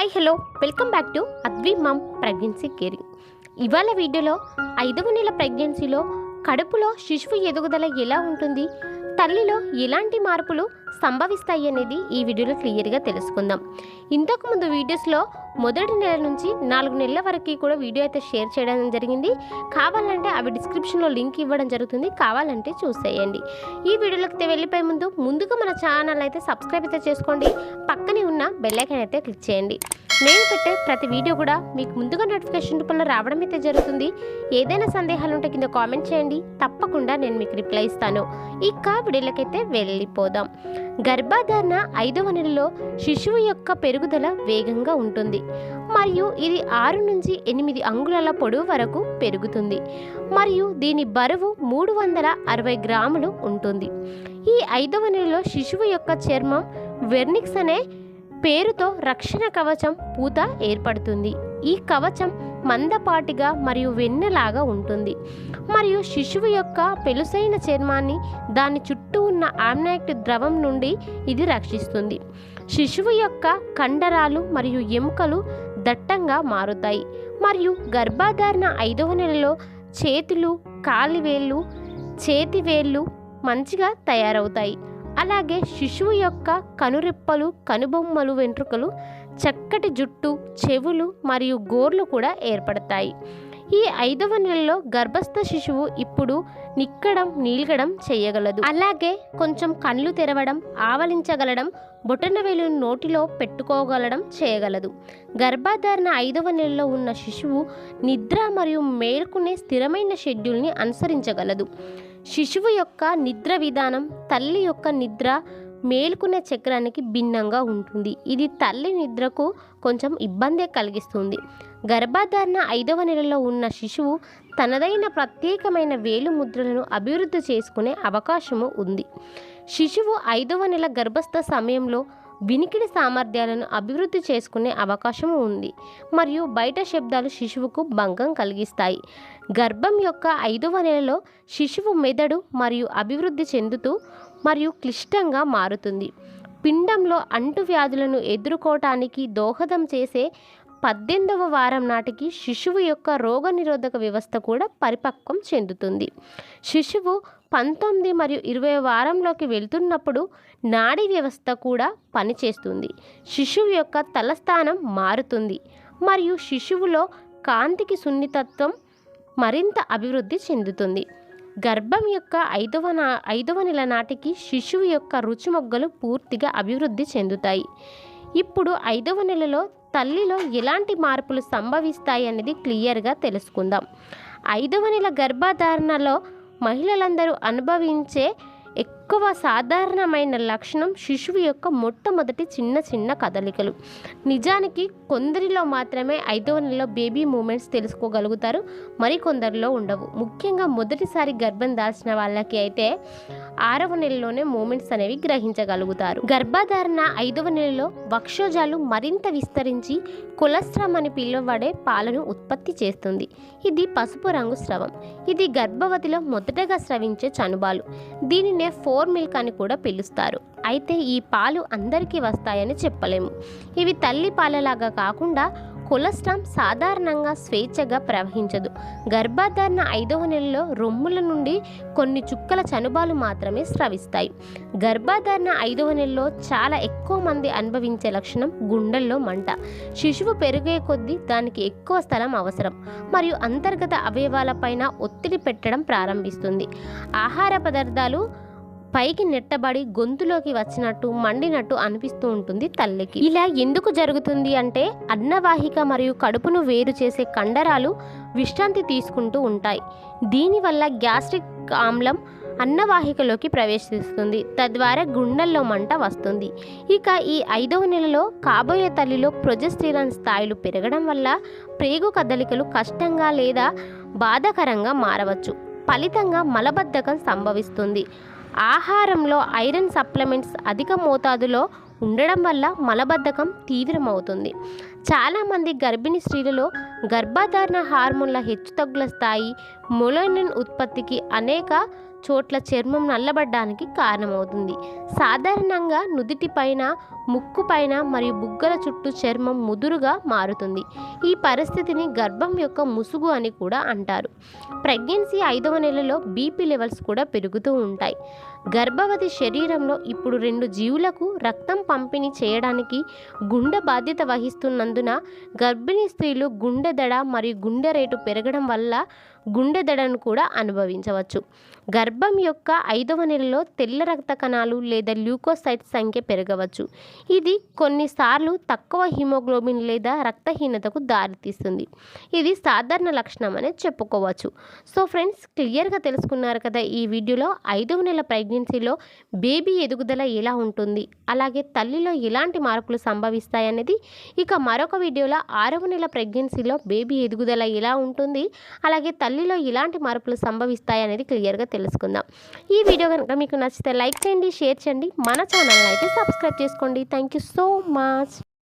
Hi hello. Welcome back to Advi mom pregnancy caring. ఇవాళ వీడియోలో ఐదవ నెల ప్రెగ్నెన్సీలో కడుపులో శిశువు ఎదుగుదల ఎలా ఉంటుంది తల్లిలో ఎలాంటి మార్పులు సంభవిస్తాయి అనేది ఈ వీడియోలో క్లియర్గా తెలుసుకుందాం. ఇంతకు ముందు వీడియోస్లో మొదటి నెల నుంచి నాలుగు నెలల వరకు కూడా వీడియో అయితే షేర్ చేయడం జరిగింది. కావాలంటే అవి డిస్క్రిప్షన్లో లింక్ ఇవ్వడం జరుగుతుంది. కావాలంటే చూసేయండి. ఈ వీడియోలోకి వెళ్ళిపోయే ముందు ముందుగా మన ఛానల్ అయితే సబ్స్క్రైబ్ అయితే చేసుకోండి. పక్కనే ఉన్న బెల్లైకన్ అయితే క్లిక్ చేయండి. నేను పెట్టే ప్రతి వీడియో కూడా మీకు ముందుగా నోటిఫికేషన్ రూపంలో రావడం అయితే జరుగుతుంది. ఏదైనా సందేహాలు ఉంటే కింద కామెంట్ చేయండి. తప్పకుండా నేను మీకు రిప్లై ఇస్తాను. ఇక వీడియోలకైతే వెళ్ళిపోదాం. గర్భధారణ ఐదవ నెలలో శిశువు యొక్క పెరుగుదల వేగంగా ఉంటుంది. మరియు ఇది ఆరు నుంచి ఎనిమిది అంగుళాల పొడవు వరకు పెరుగుతుంది. మరియు దీని బరువు మూడు వందల అరవై గ్రాములు ఉంటుంది. ఈ ఐదవ నెలలో శిశువు యొక్క చర్మం వెర్నిక్స్ అనే పేరుతో రక్షణ కవచం పూత ఏర్పడుతుంది. ఈ కవచం మందపాటిగా మరియు వెన్నెలాగా ఉంటుంది. మరియు శిశువు యొక్క పెలుసైన చర్మాన్ని దాని చుట్టూ ఉన్న ఆమ్నాక్ట్ ద్రవం నుండి ఇది రక్షిస్తుంది. శిశువు యొక్క కండరాలు మరియు ఎముకలు దట్టంగా మారుతాయి. మరియు గర్భధారణ ఐదవ నెలలో చేతులు కాలివేళ్ళు చేతివేళ్ళు మంచిగా తయారవుతాయి. అలాగే శిశువు యొక్క కనురెప్పలు కనుబొమ్మలు వెంట్రుకలు చక్కటి జుట్టు చెవులు మరియు గోర్లు కూడా ఏర్పడతాయి. ఈ ఐదవ నెలలో గర్భస్థ శిశువు ఇప్పుడు నిక్కడం నీల్గడం చేయగలదు. అలాగే కొంచెం కళ్ళు తెరవడం ఆవలించగలడం బొటనవేలు నోటిలో పెట్టుకోగలడం చేయగలదు. గర్భధారణ ఐదవ నెలలో ఉన్న శిశువు నిద్ర మరియు మేల్కొనే స్థిరమైన షెడ్యూల్ని అనుసరించగలదు. శిశువు యొక్క నిద్ర విధానం తల్లి యొక్క నిద్ర మేల్కొనే చక్రానికి భిన్నంగా ఉంటుంది. ఇది తల్లి నిద్రకు కొంచెం ఇబ్బంది కలిగిస్తుంది. గర్భధారణ ఐదవ నెలలో ఉన్న శిశువు తనదైన ప్రత్యేకమైన వేలు ముద్రలను అభివృద్ధి చేసుకునే అవకాశము ఉంది. శిశువు ఐదవ నెల గర్భస్థ సమయంలో వినికిడి సామర్థ్యాలను అభివృద్ధి చేసుకునే అవకాశం ఉంది. మరియు బయట శబ్దాలు శిశువుకు భంగం కలిగిస్తాయి. గర్భం యొక్క ఐదవ నెలలో శిశువు మెదడు మరియు అభివృద్ధి చెందుతూ మరియు క్లిష్టంగా మారుతుంది. పిండంలో అంటువ్యాధులను ఎదుర్కోవటానికి దోహదం చేసే పద్దెనిమిదవ వారం నాటికి శిశువు యొక్క రోగనిరోధక వ్యవస్థ కూడా పరిపక్వం చెందుతుంది. శిశువు పంతొమ్మిది మరియు ఇరవై వారంలోకి వెళ్తున్నప్పుడు నాడీ వ్యవస్థ కూడా పనిచేస్తుంది. శిశువు యొక్క తలస్థానం మారుతుంది మరియు శిశువులో కాంతికి సున్నితత్వం మరింత అభివృద్ధి చెందుతుంది. గర్భం యొక్క ఐదవ నా ఐదవ నెల నాటికి శిశువు యొక్క రుచిమొగ్గలు పూర్తిగా అభివృద్ధి చెందుతాయి. ఇప్పుడు ఐదవ నెలలో తల్లిలో ఎలాంటి మార్పులు సంభవిస్తాయి అనేది క్లియర్గా తెలుసుకుందాం. ఐదవ నెల గర్భధారణలో మహిళలందరూ అనుభవించే ఎక్కువ సాధారణమైన లక్షణం శిశువు యొక్క మొట్టమొదటి చిన్న చిన్న కదలికలు. నిజానికి కొందరిలో మాత్రమే ఐదవ నెలలో బేబీ మూమెంట్స్ తెలుసుకోగలుగుతారు మరికొందరిలో ఉండవు. ముఖ్యంగా మొదటిసారి గర్భం దాల్చిన వాళ్ళకి అయితే ఆరవ నెలలోనే మూమెంట్స్ అనేవి గ్రహించగలుగుతారు. గర్భధారణ ఐదవ నెలలో వక్షోజాలు మరింత విస్తరించి కొలెస్ట్రామ్ అని పిలువబడే పాలను ఉత్పత్తి చేస్తుంది. ఇది పసుపు రంగు స్రవం. ఇది గర్భవతిలో మొదటగా స్రవించే చనుబాలు. దీనినే ఫోర్ మిల్క్ అని కూడా పిలుస్తారు. అయితే ఈ పాలు అందరికీ వస్తాయని చెప్పలేము. ఇవి తల్లి పాలలాగా కాకుండా కొలెస్ట్రామ్ సాధారణంగా స్వేచ్ఛగా ప్రవహించదు. గర్భధారణ ఐదవ నెలలో రొమ్ముల నుండి కొన్ని చుక్కల చనుబాలు మాత్రమే స్రవిస్తాయి. గర్భధారణ ఐదవ నెలలో చాలా ఎక్కువ మంది అనుభవించే లక్షణం గుండెల్లో మంట. శిశువు పెరిగే కొద్దీ దానికి ఎక్కువ స్థలం అవసరం. మరియు అంతర్గత అవయవాలపైన ఒత్తిడి పెట్టడం ప్రారంభిస్తుంది. ఆహార పదార్థాలు పైకి నెట్టబడి గొంతులోకి వచ్చినట్టు మండినట్టు అనిపిస్తూ ఉంటుంది తల్లికి. ఇలా ఎందుకు జరుగుతుంది అంటే అన్నవాహిక మరియు కడుపును వేరు చేసే కండరాలు విశ్రాంతి తీసుకుంటూ ఉంటాయి. దీనివల్ల గ్యాస్ట్రిక్ ఆమ్లం అన్నవాహికలోకి ప్రవేశిస్తుంది. తద్వారా గుండెల్లో మంట వస్తుంది. ఇక ఈ ఐదవ నెలలో కాబోయే తల్లిలో ప్రొజెస్టిరాన్ స్థాయిలు పెరగడం వల్ల ప్రేగు కదలికలు కష్టంగా లేదా బాధాకరంగా మారవచ్చు. ఫలితంగా మలబద్ధకం సంభవిస్తుంది. ఆహారంలో ఐరన్ సప్లిమెంట్స్ అధిక మోతాదులో ఉండడం వల్ల మలబద్ధకం తీవ్రమవుతుంది. చాలామంది గర్భిణీ స్త్రీలలో గర్భధారణ హార్మోన్ల హెచ్చుతగ్గుల స్థాయి మొలైనిన్ ఉత్పత్తికి అనేక చోట్ల చర్మం నల్లబడ్డానికి కారణమవుతుంది. సాధారణంగా నుదిటి పైన ముక్కు పైన మరియు బుగ్గల చుట్టూ చర్మం ముదురుగా మారుతుంది. ఈ పరిస్థితిని గర్భం యొక్క ముసుగు అని కూడా అంటారు. ప్రెగ్నెన్సీ ఐదవ నెలలో బీపీ లెవెల్స్ కూడా పెరుగుతూ ఉంటాయి. గర్భవతి శరీరంలో ఇప్పుడు రెండు జీవులకు రక్తం పంపిణీ చేయడానికి గుండె బాధ్యత వహిస్తున్నందున గర్భిణీ స్త్రీలు గుండె దడ మరియు గుండె రేటు పెరగడం వల్ల గుండె దడను కూడా అనుభవించవచ్చు. గర్భం యొక్క ఐదవ నెలలో తెల్ల రక్త కణాలు లేదా ల్యూకోసైట్ సంఖ్య పెరగవచ్చు. ఇది కొన్నిసార్లు తక్కువ హిమోగ్లోబిన్ లేదా రక్తహీనతకు దారితీస్తుంది. ఇది సాధారణ లక్షణం అనేది చెప్పుకోవచ్చు. సో ఫ్రెండ్స్ క్లియర్గా తెలుసుకున్నారు కదా ఈ వీడియోలో ఐదవ నెల ప్రెగ్నెన్సీలో బేబీ ఎదుగుదల ఎలా ఉంటుంది? అలాగే తల్లిలో ఎలాంటి మార్పులు సంభవిస్తాయనేది ఇక మరొక వీడియోలో ఆరవ నెల ప్రెగ్నెన్సీలో బేబీ ఎదుగుదల ఎలా ఉంటుంది? అలాగే తల్లిలో ఇలాంటి మార్పులు సంభవిస్తాయి అనేది క్లియర్గా తెలుసుకుందాం. ఈ వీడియో కనుక మీకు నచ్చితే లైక్ చేయండి షేర్ చేయండి. మన ఛానల్ని అయితే సబ్స్క్రైబ్ చేసుకోండి. Thank you so much.